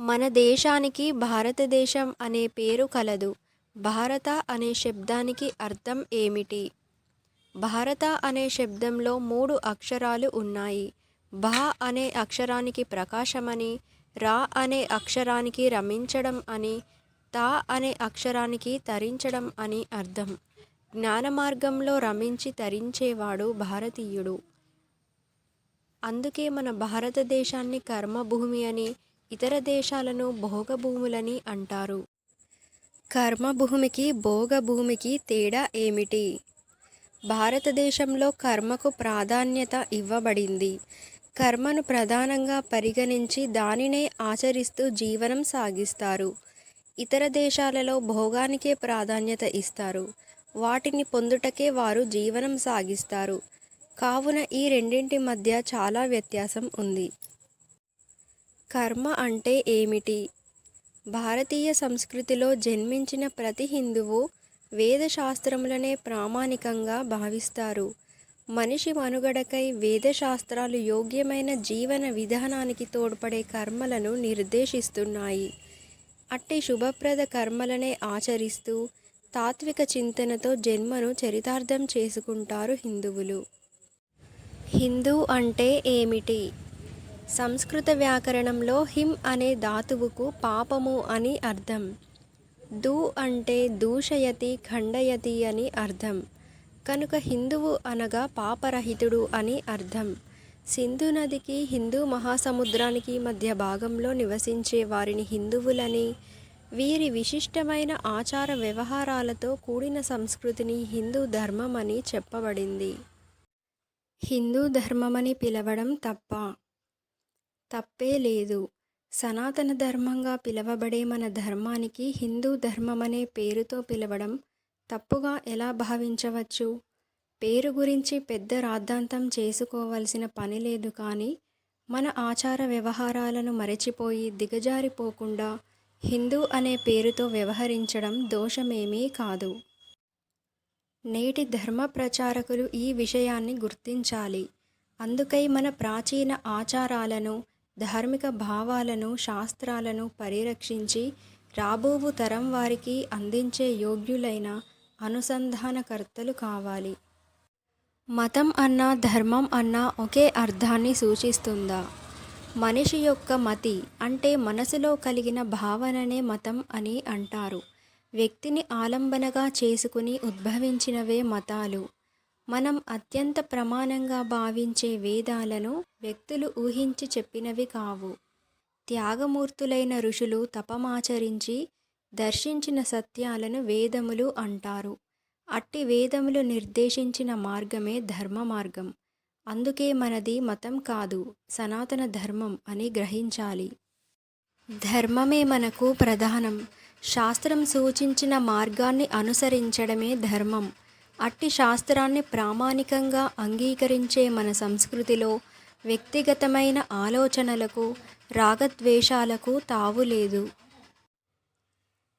మన దేశానికి భారతదేశం అనే పేరు కలదు. భారత అనే శబ్దానికి అర్థం ఏమిటి? భారత అనే శబ్దంలో మూడు అక్షరాలు ఉన్నాయి. భా అనే అక్షరానికి ప్రకాశమని రా అనే అక్షరానికి రమించడం అని తా అనే అక్షరానికి తరించడం అని అర్థం. జ్ఞాన మార్గంలో రమించి తరించేవాడు భారతీయుడు. అందుకే మన భారతదేశాన్ని కర్మభూమి అని ఇతర దేశాలను భోగభూములని అంటారు. కర్మభూమికి భోగభూమికి తేడా ఏమిటి? భారతదేశంలో కర్మకు ప్రాధాన్యత ఇవ్వబడింది. కర్మను ప్రధానంగా పరిగణించి దానినే ఆచరిస్తూ జీవనం సాగిస్తారు. ఇతర దేశాలలో భోగానికే ప్రాధాన్యత ఇస్తారు. వాటిని పొందుటకే వారు జీవనం సాగిస్తారు. కావున ఈ రెండింటి మధ్య చాలా వ్యత్యాసం ఉంది. కర్మ అంటే ఏమిటి? భారతీయ సంస్కృతిలో జన్మించిన ప్రతి హిందువు వేదశాస్త్రములనే ప్రామాణికంగా భావిస్తారు. మనిషి మనుగడకై వేదశాస్త్రాలు యోగ్యమైన జీవన విధానానికి తోడ్పడే కర్మలను నిర్దేశిస్తున్నాయి. అట్టి శుభప్రద కర్మలనే ఆచరిస్తూ తాత్విక చింతనతో జన్మను చరితార్థం చేసుకుంటారు హిందువులు. హిందూ అంటే ఏమిటి? సంస్కృత వ్యాకరణంలో హిం అనే ధాతువుకు పాపము అని అర్థం. దూ అంటే దూషయతి ఖండయతి అని అర్థం. కనుక హిందువు అనగా పాపరహితుడు అని అర్థం. సింధు నదికి హిందూ మహాసముద్రానికి మధ్య భాగంలో నివసించే వారిని హిందువులని వీరి విశిష్టమైన ఆచార వ్యవహారాలతో కూడిన సంస్కృతిని హిందూ ధర్మం అని చెప్పబడింది. హిందూ ధర్మమని పిలవడం తప్ప తప్పే లేదు. సనాతన ధర్మంగా పిలవబడే మన ధర్మానికి హిందూ ధర్మమనే పేరుతో పిలవడం తప్పుగా ఎలా భావించవచ్చు? పేరు గురించి పెద్ద రాద్ధాంతం చేసుకోవలసిన పని లేదు కానీ మన ఆచార వ్యవహారాలను మరచిపోయి దిగజారిపోకుండా హిందూ అనే పేరుతో వ్యవహరించడం దోషమేమీ కాదు. నేటి ధర్మ ప్రచారకులు ఈ విషయాన్ని గుర్తించాలి. అందుకై మన ప్రాచీన ఆచారాలను ధార్మిక భావాలను శాస్త్రాలను పరిరక్షించి రాబోవు తరం వారికి అందించే యోగ్యులైన అనుసంధానకర్తలు కావాలి. మతం అన్నా ధర్మం అన్నా ఒకే అర్థాన్ని సూచిస్తుందా? మనిషి యొక్క మతి అంటే మనసులో కలిగిన భావననే మతం అని అంటారు. వ్యక్తిని ఆలంబనగా చేసుకుని ఉద్భవించినవే మతాలు. మనం అత్యంత ప్రమాణంగా భావించే వేదాలను వ్యక్తులు ఊహించి చెప్పినవి కావు. త్యాగమూర్తులైన ఋషులు తపమాచరించి దర్శించిన సత్యాలను వేదములు అంటారు. అట్టి వేదములు నిర్దేశించిన మార్గమే ధర్మ మార్గం. అందుకే మనది మతం కాదు సనాతన ధర్మం అని గ్రహించాలి. ధర్మమే మనకు ప్రధానం. శాస్త్రం సూచించిన మార్గాన్ని అనుసరించడమే ధర్మం. అట్టి శాస్త్రాన్ని ప్రామాణికంగా అంగీకరించే మన సంస్కృతిలో వ్యక్తిగతమైన ఆలోచనలకు రాగద్వేషాలకు తావులేదు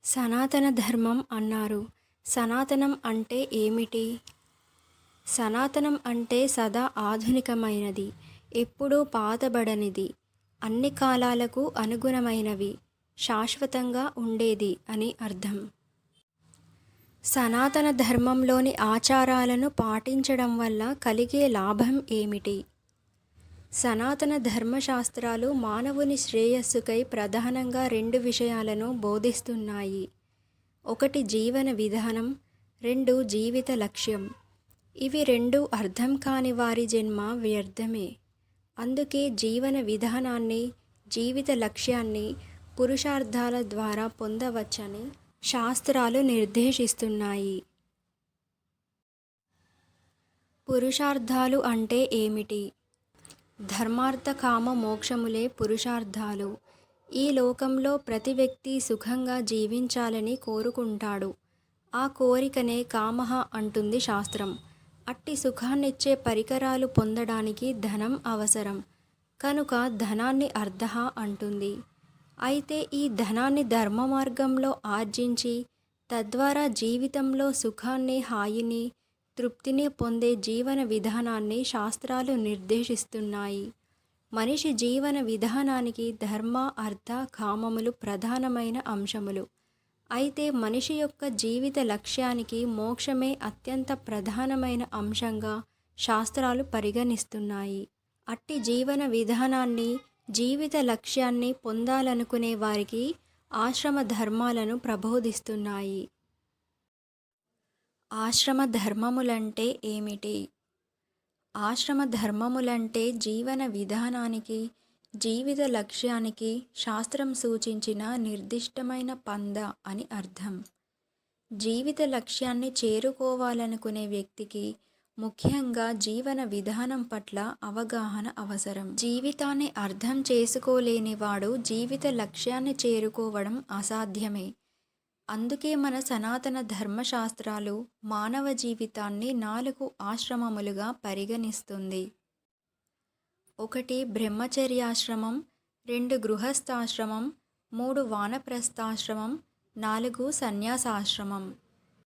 సనాతన ధర్మం అన్నారు. సనాతనం అంటే ఏమిటి? సనాతనం అంటే సదా ఆధునికమైనది ఎప్పుడూ పాతబడనిది అన్ని కాలాలకు అనుగుణమైనవి శాశ్వతంగా ఉండేది అని అర్థం. సనాతన ధర్మంలోని ఆచారాలను పాటించడం వల్ల కలిగే లాభం ఏమిటి? సనాతన ధర్మశాస్త్రాలు మానవుని శ్రేయస్సుకై ప్రధానంగా రెండు విషయాలను బోధిస్తున్నాయి. ఒకటి జీవన విధానం రెండు జీవిత లక్ష్యం. ఇవి రెండు అర్థం కాని వారి జన్మ వ్యర్థమే. అందుకే జీవన విధానాన్ని జీవిత లక్ష్యాన్ని పురుషార్థాల ద్వారా పొందవచ్చని శాస్త్రాలు నిర్దేశిస్తున్నాయి. పురుషార్థాలు అంటే ఏమిటి? ధర్మార్థ కామ మోక్షములే పురుషార్థాలు. ఈ లోకంలో ప్రతి వ్యక్తి సుఖంగా జీవించాలని కోరుకుంటాడు. ఆ కోరికనే కామహ అంటుంది శాస్త్రం. అట్టి సుఖాన్నిచ్చే పరికరాలు పొందడానికి ధనం అవసరం. కనుక ధనాన్ని అర్ధ అంటుంది. అయితే ఈ ధనాన్ని ధర్మ మార్గంలో ఆర్జించి తద్వారా జీవితంలో సుఖాన్ని హాయిని తృప్తిని పొందే జీవన విధానాన్ని శాస్త్రాలు నిర్దేశిస్తున్నాయి. మనిషి జీవన విధానానికి ధర్మ అర్థ కామములు ప్రధానమైన అంశములు. అయితే మనిషి యొక్క జీవిత లక్ష్యానికి మోక్షమే అత్యంత ప్రధానమైన అంశంగా శాస్త్రాలు పరిగణిస్తున్నాయి. అట్టి జీవన విధానాన్ని జీవిత లక్ష్యాన్ని పొందాలనుకునే వారికి ఆశ్రమ ధర్మాలను ప్రబోధిస్తున్నాయి. ఆశ్రమ ధర్మములంటే ఏమిటి? ఆశ్రమ ధర్మములంటే జీవన విధానానికి జీవిత లక్ష్యానికి శాస్త్రం సూచించిన నిర్దిష్టమైన పంద అని అర్థం. జీవిత లక్ష్యాన్ని చేరుకోవాలనుకునే వ్యక్తికి ముఖ్యంగా జీవన విధానం పట్ల అవగాహన అవసరం. జీవితాన్ని అర్థం చేసుకోలేని వాడు జీవిత లక్ష్యాన్ని చేరుకోవడం అసాధ్యమే. అందుకే మన సనాతన ధర్మశాస్త్రాలు మానవ జీవితాన్ని నాలుగు ఆశ్రమములుగా పరిగణిస్తుంది. ఒకటి బ్రహ్మచర్యాశ్రమం రెండు గృహస్థాశ్రమం మూడు వానప్రస్థాశ్రమం నాలుగు సన్యాసాశ్రమం.